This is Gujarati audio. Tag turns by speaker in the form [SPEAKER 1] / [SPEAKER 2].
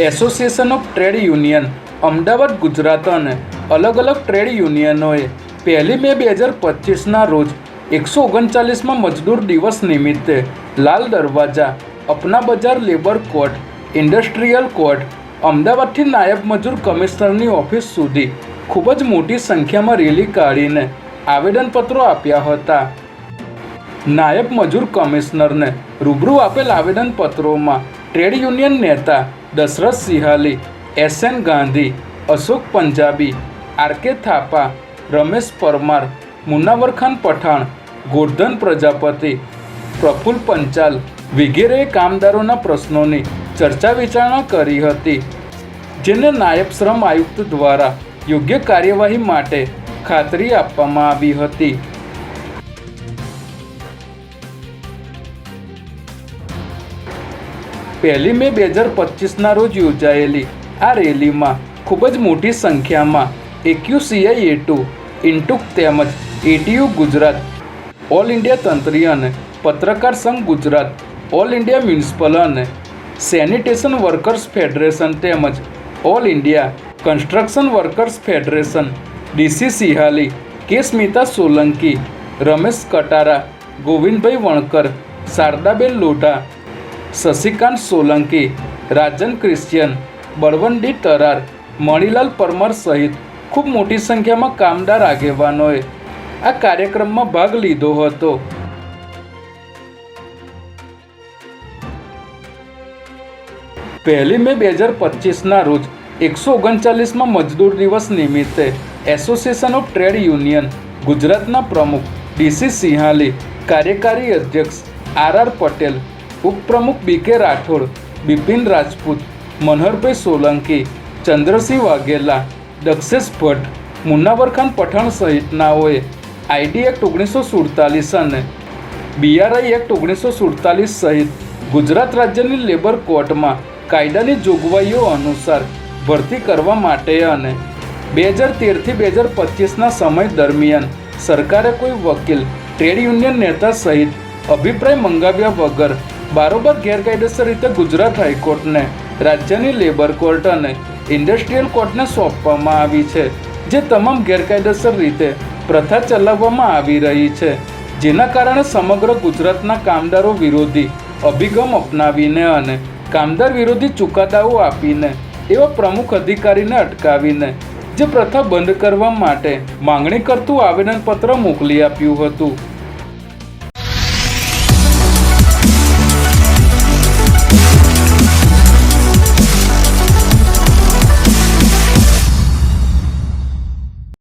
[SPEAKER 1] Association of trade union Ahmedabad, Gujarat અને અલગ અલગ ટ્રેડ યુનિયનોએ પહેલી મે બે હજાર પચીસના રોજ એકસો ઓગણચાલીસમાં મજદૂર દિવસ નિમિત્તે લાલ દરવાજા, અપના બજાર લેબર કોર્ટ ઇન્ડસ્ટ્રીયલ કોર્ટ અમદાવાદથી નાયબ મજૂર કમિશનરની ઓફિસ સુધી ખૂબ જ મોટી સંખ્યામાં રેલી કાઢીને આવેદનપત્રો આપ્યા હતા. નાયબ મજૂર કમિશનરને રૂબરૂ આપેલ આવેદનપત્રોમાં ટ્રેડ યુનિયન નેતા Dashrath Sinhali SN Gandhi, Ashok Punjabi, R K Thapa, Ramesh Parmar Munawar Khan Pathan, Gordhan Prajapati Praful Panchal વગેરેએ કામદારોના પ્રશ્નોની ચર્ચા વિચારણા કરી હતી, જેને નાયબ શ્રમ આયુક્ત દ્વારા યોગ્ય કાર્યવાહી માટે ખાતરી આપવામાં આવી હતી. પહેલી મે બે હજાર પચીસના રોજ યોજાયેલી આ રેલીમાં ખૂબ જ મોટી સંખ્યામાં એક્યુસીઆઈ એટુ ઇન્ટુક તેમજ એટીયુ ગુજરાત, ઓલ ઇન્ડિયા તંત્રી અને પત્રકાર સંઘ ગુજરાત, ઓલ ઇન્ડિયા મ્યુનિસિપલ અને સેનિટેશન વર્કર્સ ફેડરેશન તેમજ all India construction workers federation, DC Sihali, K Smita Solanki, Ramesh Katara, Govindbhai Vankar, Shardaben Lodha Shashikant Solanki, Rajan Christian Balwanti Tarar, Manilal Parmar સહિત ખૂબ મોટી સંખ્યામાં કામદાર આગેવાનોએ આ કાર્યક્રમમાં ભાગ લીધો હતો. પહેલી મે બે હજાર પચીસના રોજ એકસો ઓગણચાલીસમાં મજદૂર દિવસ નિમિત્તે એસોસિએશન ઓફ ટ્રેડ યુનિયન, ગુજરાતના પ્રમુખ ડીસી સિંહાલી, કાર્યકારી અધ્યક્ષ આર આર પટેલ ઉપપ્રમુખ બી કે રાઠોડ, બિપિન રાજપૂત, મનહરભાઈ સોલંકી, ચંદ્રસિંહ વાઘેલા, દક્ષેશ ભટ્ટ મુન્નાવરખાન પઠાણ સહિતનાઓએ આઈડી એક્ટ ઓગણીસો સુડતાલીસ અને બીઆરઆઈ એક્ટ ઓગણીસો સુડતાલીસ સહિત ગુજરાત રાજ્યની લેબર કોર્ટમાં કાયદાની જોગવાઈઓ અનુસાર ભરતી કરવા માટે અને બે હજાર તેરથી બે હજાર પચીસના સમય દરમિયાન સરકારે કોઈ વકીલ, ટ્રેડ યુનિયન નેતા સહિત અભિપ્રાય મંગાવ્યા વગર બારોબાર ગેરકાયદેસર રીતે ગુજરાત હાઈકોર્ટને, રાજ્યની લેબર કોર્ટ અને ઇન્ડસ્ટ્રીયલ કોર્ટને સોંપવામાં આવી છે, જે તમામ ગેરકાયદેસર રીતે પ્રથા ચલાવવામાં આવી રહી છે, જેના કારણે સમગ્ર ગુજરાતના કામદારો વિરોધી અભિગમ અપનાવીને અને કામદાર વિરોધી ચુકાદાઓ આપીને એવા પ્રમુખ અધિકારીને અટકાવીને જે પ્રથા બંધ કરવા માટે માંગણી કરતું આવેદનપત્ર મોકલી આપ્યું હતું.